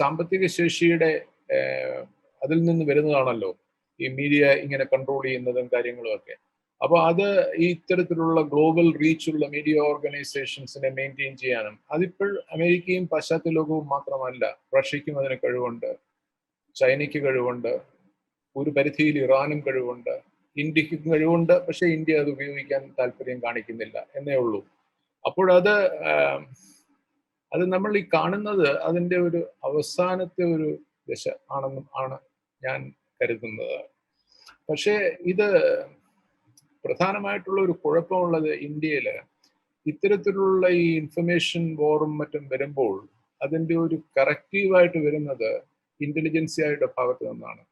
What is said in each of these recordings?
സാമ്പത്തിക ശേഷിയുടെ അതിൽ നിന്ന് വരുന്നതാണല്ലോ ഈ മീഡിയ ഇങ്ങനെ കൺട്രോൾ ചെയ്യുന്നതും കാര്യങ്ങളും ഒക്കെ. അപ്പൊ അത് ഈ ഇത്തരത്തിലുള്ള ഗ്ലോബൽ റീച്ചുള്ള മീഡിയ ഓർഗനൈസേഷൻസിനെ മെയിന്റെയിൻ ചെയ്യാനും അതിപ്പോൾ അമേരിക്കയും പാശ്ചാത്യ ലോകവും മാത്രമല്ല റഷ്യയ്ക്കും അതിന് കഴിവുണ്ട് ചൈനയ്ക്ക് കഴിവുണ്ട് ഒരു പരിധിയിൽ ഇറാനും കഴിവുണ്ട് ഇന്ത്യക്കും കഴിവുണ്ട് പക്ഷേ ഇന്ത്യ അത് ഉപയോഗിക്കാൻ താല്പര്യം കാണിക്കുന്നില്ല എന്നേ ഉള്ളൂ. അപ്പോഴത് അത് നമ്മൾ ഈ കാണുന്നത് അതിന്റെ ഒരു അവസാനത്തെ ഒരു ദശ ആണെന്നും ആണ് ഞാൻ കരുതുന്നത്. പക്ഷേ ഇത് പ്രധാനമായിട്ടുള്ള ഒരു കുഴപ്പമുള്ളത് ഇന്ത്യയിൽ ഇത്തരത്തിലുള്ള ഈ ഇൻഫർമേഷൻ വോറും മറ്റും വരുമ്പോൾ അതിന്റെ ഒരു കറക്റ്റീവായിട്ട് വരുന്നത് ഇന്റലിജൻസിയായുടെ ഭാഗത്ത് നിന്നാണ്.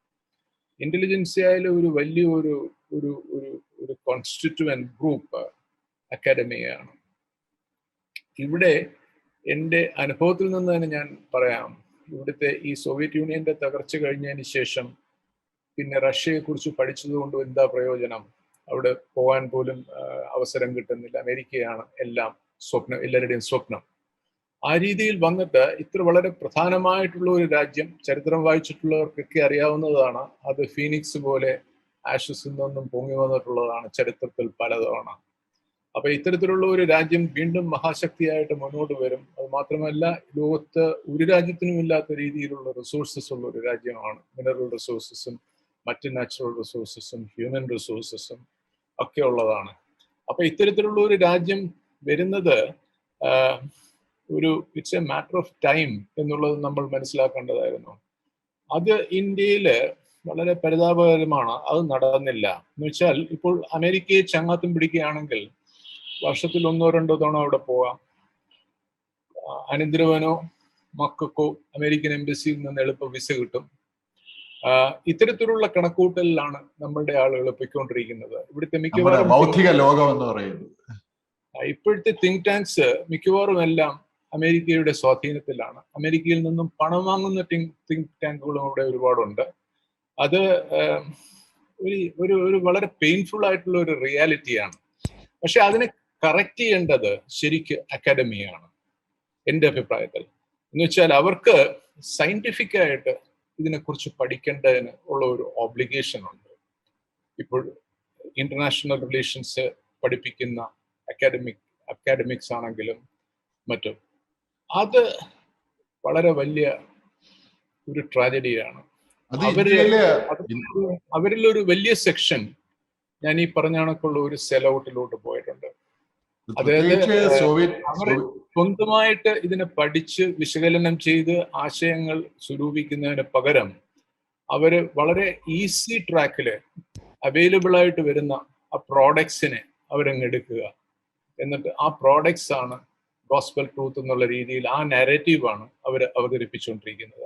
ഇന്റലിജൻസിയായ ഒരു വലിയ ഒരു ഒരു ഒരു ഒരു കോൺസ്റ്റിറ്റ്യുവൻ ഗ്രൂപ്പ് അക്കാഡമിയാണ് ഇവിടെ എന്റെ അനുഭവത്തിൽ നിന്ന് തന്നെ ഞാൻ പറയാം. ഇവിടുത്തെ ഈ സോവിയറ്റ് യൂണിയന്റെ തകർച്ച കഴിഞ്ഞതിന് ശേഷം പിന്നെ റഷ്യയെ റഷ്യയെക്കുറിച്ച് പഠിച്ചതുകൊണ്ട് എന്താ പ്രയോജനം? അവിടെ പോകാൻ പോലും അവസരം കിട്ടുന്നില്ല. അമേരിക്കയാണ് എല്ലാം സ്വപ്നം എല്ലാവരുടെയും സ്വപ്നം. ആ രീതിയിൽ വന്നിട്ട് ഇത്ര വളരെ പ്രധാനമായിട്ടുള്ള ഒരു രാജ്യം ചരിത്രം വായിച്ചിട്ടുള്ളവർക്കൊക്കെ അറിയാവുന്നതാണ്. അത് ഫീനിക്സ് പോലെ ആഷസിൽ നിന്നും പൊങ്ങി വന്നിട്ടുള്ളതാണ് ചരിത്രത്തിൽ പലതവണ. അപ്പൊ ഇത്തരത്തിലുള്ള ഒരു രാജ്യം വീണ്ടും മഹാശക്തിയായിട്ട് മുന്നോട്ട് വരും. അത് മാത്രമല്ല ലോകത്ത് ഒരു രാജ്യത്തിനും ഇല്ലാത്ത രീതിയിലുള്ള റിസോഴ്സസ് ഉള്ള ഒരു രാജ്യമാണ്. മിനറൽ റിസോഴ്സസും മറ്റ് നാച്ചുറൽ റിസോഴ്സസും ഹ്യൂമൻ റിസോഴ്സസും ഒക്കെ ഉള്ളതാണ്. അപ്പൊ ഇത്തരത്തിലുള്ള ഒരു രാജ്യം വരുന്നത് ഒരു it's a matter of time എന്നുള്ളത് നമ്മൾ മനസ്സിലാക്കേണ്ടതായിരുന്നു. അത് ഇന്ത്യയിൽ വളരെ പരിതാപകരമാണ്. അത് നടന്നില്ല. എന്ന് വെച്ചാൽ ഇപ്പോൾ അമേരിക്കയെ ചങ്ങാത്തം പിടിക്കുകയാണെങ്കിൽ വർഷത്തിൽ ഒന്നോ രണ്ടോ തവണ അവിടെ പോവാം. അനുദ്രവനോ അനന്തരവനോ മക്കൾക്കോ അമേരിക്കൻ എംബസിയിൽ നിന്ന് എളുപ്പ വിസ കിട്ടും. ഇത്തരത്തിലുള്ള കണക്കൂട്ടലിലാണ് നമ്മളുടെ ആളുകൾ പൊയ്ക്കൊണ്ടിരിക്കുന്നത്. ഇവിടുത്തെ മിക്കവാറും ലോകം എന്ന് പറയുന്നത്. ഇപ്പോഴത്തെ തിങ്ക് ടാങ്ക്സ് മിക്കവാറും എല്ലാം അമേരിക്കയുടെ സ്വാധീനത്തിലാണ്. അമേരിക്കയിൽ നിന്നും പണം വാങ്ങുന്ന തിങ്ക് ടാങ്കുകളും അവിടെ ഒരുപാടുണ്ട്. അത് ഒരു ഒരു വളരെ പെയിൻഫുൾ ആയിട്ടുള്ള ഒരു റിയാലിറ്റിയാണ് പക്ഷെ അതിനെ കറക്റ്റ് ചെയ്യേണ്ടത് ശരിക്ക് അക്കാഡമിയാണ് എന്റെ അഭിപ്രായത്തിൽ. എന്ന് വെച്ചാൽ അവർക്ക് സയന്റിഫിക് ആയിട്ട് ഇതിനെക്കുറിച്ച് പഠിക്കേണ്ടതിന് ഉള്ള ഒരു ഓബ്ലിഗേഷൻ ഉണ്ട്. ഇപ്പോൾ ഇന്റർനാഷണൽ റിലേഷൻസ് പഠിപ്പിക്കുന്ന അക്കാഡമിക് അക്കാഡമിക്സ് ആണെങ്കിലും മറ്റും. അത് വളരെ വലിയ ഒരു ട്രാജഡിയാണ് അത് അവർ അവരിൽ ഒരു വലിയ സെക്ഷൻ ഞാൻ ഈ പറഞ്ഞ കണക്കുള്ള ഒരു സെലൗട്ടിലോട്ട് പോയിട്ടുണ്ട്. പ്രത്യേകിച്ച് സോവിയറ്റ് സ്വന്തമായിട്ട് ഇതിനെ പഠിച്ച് വിശകലനം ചെയ്ത് ആശയങ്ങൾ സ്വരൂപിക്കുന്നതിന് പകരം അവർ വളരെ ഈസി ട്രാക്കിൽ അവൈലബിൾ ആയിട്ട് വരുന്ന ആ പ്രോഡക്ട്സിനെ അവരങ്ങ് എടുക്കുക. എന്നിട്ട് ആ പ്രോഡക്ട്സ് ആണ് ഗോസ്പൽ ട്രൂത്ത് എന്നുള്ള രീതിയിൽ ആ നാരറ്റീവാണ് അവർ അവതരിപ്പിച്ചുകൊണ്ടിരിക്കുന്നത്.